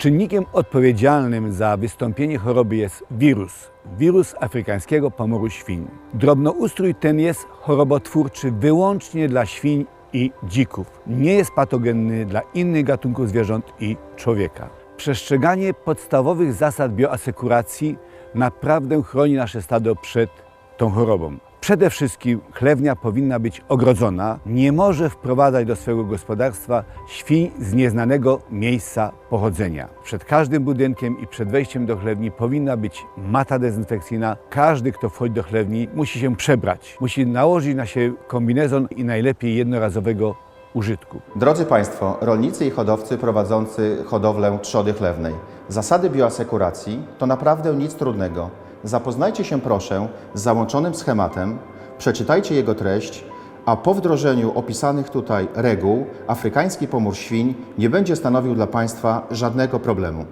Czynnikiem odpowiedzialnym za wystąpienie choroby jest wirus. Wirus afrykańskiego pomoru świń. Drobnoustrój ten jest chorobotwórczy wyłącznie dla świń i dzików. Nie jest patogenny dla innych gatunków zwierząt i człowieka. Przestrzeganie podstawowych zasad bioasekuracji naprawdę chroni nasze stado przed tą chorobą. Przede wszystkim chlewnia powinna być ogrodzona, nie może wprowadzać do swojego gospodarstwa świń z nieznanego miejsca pochodzenia. Przed każdym budynkiem i przed wejściem do chlewni powinna być mata dezynfekcyjna. Każdy, kto wchodzi do chlewni, musi się przebrać, musi nałożyć na siebie kombinezon i najlepiej jednorazowego użytku. Drodzy Państwo, rolnicy i hodowcy prowadzący hodowlę trzody chlewnej. Zasady bioasekuracji to naprawdę nic trudnego. Zapoznajcie się proszę z załączonym schematem, przeczytajcie jego treść, a po wdrożeniu opisanych tutaj reguł afrykański pomór świń nie będzie stanowił dla Państwa żadnego problemu.